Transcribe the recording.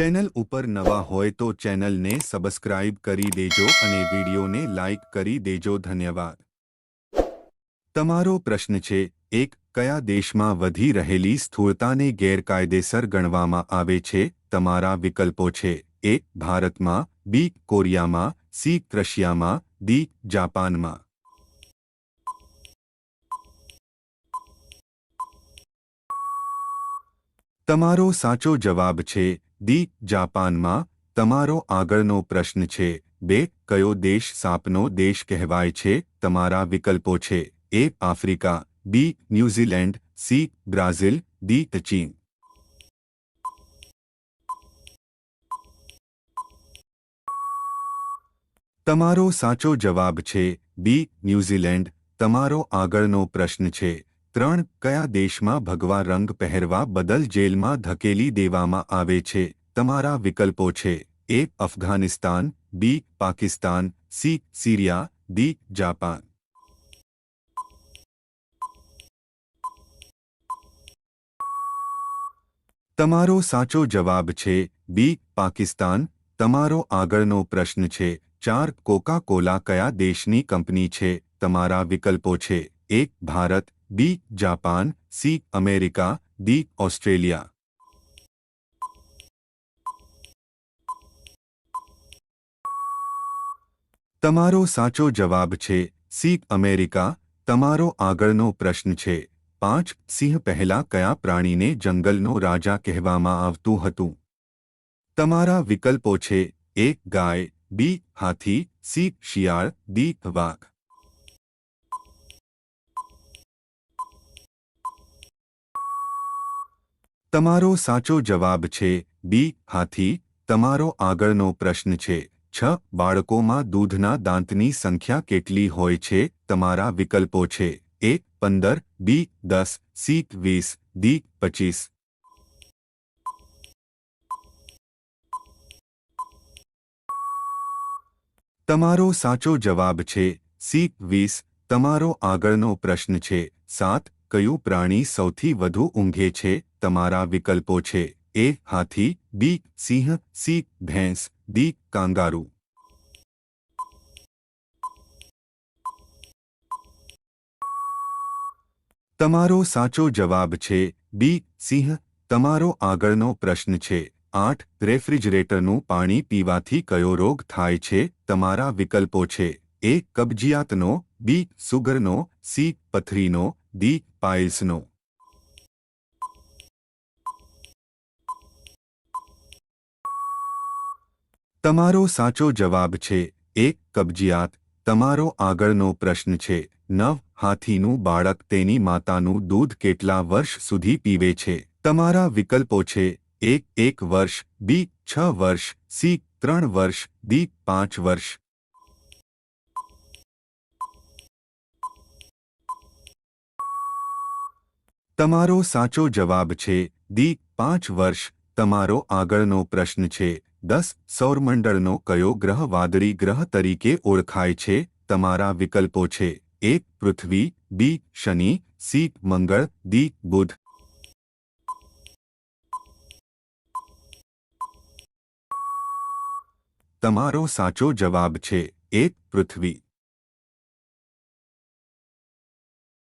Channel ઉપર નવા હોય તો ચેનલને સબસ્ક્રાઇબ કરી દેજો અને વિડીયોને લાઇક કરી દેજો. ધન્યવાદ. તમારો પ્રશ્ન છે, એક, કયા દેશમાં વધી રહેલી સ્થૂળતાને ગેરકાયદેસર ગણવામાં આવે છે? તમારા વિકલ્પો છે, એ, ભારતમાં, બી, કોરિયામાં, સી, રશિયામાં, ડી, જાપાનમાં. તમારો સાચો જવાબ છે ડી જાપાનમાં તમારો આગળનો પ્રશ્ન છે. બે, કયો દેશ સાપનો દેશ કહેવાય છે? તમારા વિકલ્પો છે. A, Africa. B, New Zealand. C, Brazil. D ચીન. તમારો સાચો જવાબ છે. B, New Zealand. તમારો આગળનો પ્રશ્ન છે. ત્રણ, કયા દેશમાં ભગવા રંગ પહેરવા બદલ જેલમાં ધકેલી દેવામાં આવે છે? તમારા વિકલ્પો છે A Afghanistan B Pakistan C Syria D Japan તમારો સાચો જવાબ છે બી પાકિસ્તાન તમારો આગળનો પ્રશ્ન છે ચાર કોકા કોલા કયા દેશની કંપની છે તમારા વિકલ્પો છે A Bharat B Japan C America D Australia તમારો સાચો જવાબ છે સી અમેરિકા, તમારો આગળનો પ્રશ્ન છે. પાંચ, સિંહ પહેલા કયા પ્રાણીને જંગલનો રાજા કહેવામાં આવતું હતું? તમારા વિકલ્પો છે, એ, ગાય, બી, હાથી, સી, શિયાળ દી વાઘ. તમારો સાચો જવાબ છે, બી, હાથી, તમારો આગળનો પ્રશ્ન છે. છ બાળકોમાં દૂધના દાંતની સંખ્યા કેટલી હોય છે? તમારા વિકલ્પો છે. એ, પંદર, બી, દસ, સી, વીસ, ડી, પચીસ. તમારો સાચો જવાબ છે. સી, વીસ. તમારો આગળનો પ્રશ્ન છે. સાત, કયું પ્રાણી સૌથી વધુ ઊંઘે છે? તમારા વિકલ્પો છે. એ, હાથી, બી, સિંહ, સી, ભેંસ. ડી કાંગારૂ તમારો સાચો જવાબ છે બી સિંહ તમારો આગળનો પ્રશ્ન છે આઠ રેફ્રિજરેટરનું પાણી પીવાથી કયો રોગ થાય છે તમારા વિકલ્પો છે એ કબજિયાતનો બી સુગરનો સી પથરીનો દી પાઇલ્સનો તમારો સાચો જવાબ છે, એક કબજિયાત, તમારો આગળનો પ્રશ્ન છે, નવ હાથીનું બાળક તેની માતાનું દૂધ કેટલા વર્ષ સુધી પીવે છે, તમારા વિકલ્પો છે, એક એક વર્ષ, બી, છ વર્ષ, સી, ત્રણ વર્ષ, ડી, પાંચ વર્ષ. તમારો સાચો જવાબ છે, ડી, પાંચ વર્ષ, તમારો આગળનો પ્રશ્ન છે દસ સૌરમંડળનો કયો ગ્રહ વાદળી ગ્રહ તરીકે ઓળખાય છે? તમારા વિકલ્પો છે. એક પૃથ્વી, બી, શનિ, સી, મંગળ દી બુધ. તમારો સાચો જવાબ છે. એક પૃથ્વી.